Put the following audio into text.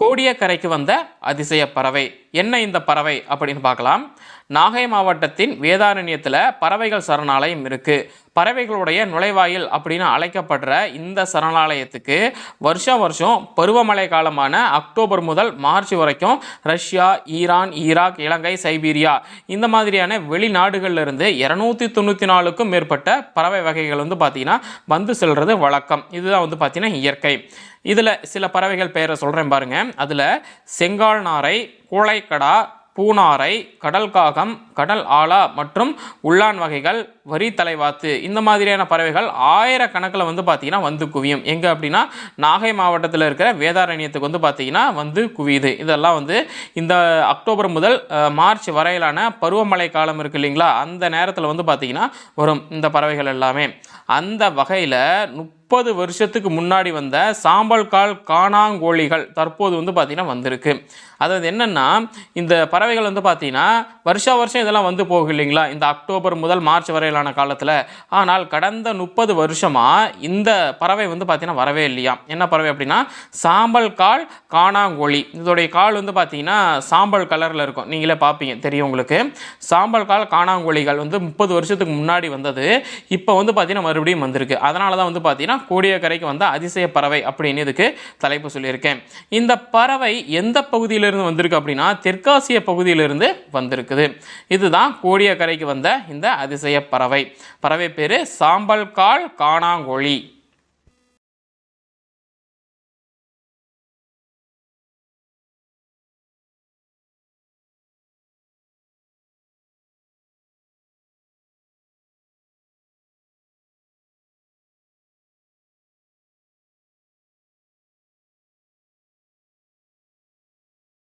கோடியக்கரைக்கு வந்த அதிசய பறவை. என்ன இந்த பறவை அப்படின்னு பார்க்கலாம். நாகை மாவட்டத்தின் வேதாரண்யத்தில் பறவைகள் சரணாலயம் இருக்குது பறவைகளுடைய நுழைவாயில் அப்படின்னு அழைக்கப்படுற இந்த சரணாலயத்துக்கு வருஷம் வருஷம் பருவமழை காலமான அக்டோபர் முதல் மார்ச் வரைக்கும் Russia Iran Iraq Ilangai Siberia இந்த மாதிரியான வெளிநாடுகள்ல இருந்து இரநூத்தி தொண்ணூற்றி நாலுக்கும் மேற்பட்ட பறவை வகைகள் வந்து பார்த்திங்கன்னா வந்து செல்வது வழக்கம். இதுதான் வந்து பார்த்திங்கன்னா இயற்கை. இதில் சில பறவைகள் பெயரை சொல்கிறேன் பாருங்கள் அதில் செங்கால் நாரை கூளைக்கடா பூனாரை கடல் காகம் கடல் ஆலா மற்றும் உள்ளான் வகைகள் வரி தலைவாத்து இந்த மாதிரியான பறவைகள் ஆயிரக்கணக்கில் வந்து பார்த்திங்கன்னா வந்து குவியும். எங்கே அப்படின்னா நாகை மாவட்டத்தில் இருக்கிற வேதாரண்யத்துக்கு வந்து பார்த்திங்கன்னா வந்து குவியுது. இதெல்லாம் வந்து இந்த அக்டோபர் முதல் மார்ச் வரையிலான பருவமழை காலம் இருக்கு இல்லைங்களா? அந்த நேரத்தில் வந்து பார்த்திங்கன்னா வரும் இந்த பறவைகள் எல்லாமே. அந்த வகையில் முப்பது வருஷத்துக்கு முன்னாடி வந்த சாம்பல் கால் காணாங்கோழிகள் தற்போது வந்து பார்த்திங்கன்னா வந்திருக்கு. அதாவது என்னென்னா இந்த பறவைகள் வந்து பார்த்திங்கன்னா வருஷா வருஷம் இதெல்லாம் வந்து போகும் இல்லைங்களா? இந்த அக்டோபர் முதல் மார்ச் வரையிலான காலத்தில். ஆனால் கடந்த முப்பது வருஷமாக இந்த பறவை வந்து பார்த்திங்கன்னா வரவே இல்லையா? என்ன பறவை அப்படின்னா சாம்பல் கால் காணாங்கோழி. இதோடைய கால் வந்து பார்த்திங்கன்னா சாம்பல் கலரில் இருக்கும். நீங்களே பார்ப்பீங்க தெரியும் உங்களுக்கு. சாம்பல் கால் காணாங்கோழிகள் வந்து முப்பது வருஷத்துக்கு முன்னாடி வந்தது. இப்போ வந்து பார்த்திங்கன்னா மறுபடியும் வந்திருக்கு. அதனால தான் வந்து பார்த்திங்கன்னா கோடியக்கரைக்கு வந்த அதிசய பறவை அப்படின்னு இதுக்கு தலைப்பு சொல்லியிருக்கேன். இந்த பறவை எந்த பகுதியிலிருந்து வந்திருக்கு அப்படின்னா தெற்காசிய பகுதியிலிருந்து வந்திருக்குது. இதுதான் கோடியக்கரைக்கு வந்த இந்த அதிசய பறவை. பறவை. பறவை பேர் சாம்பல் கால் காணாங்கொழி.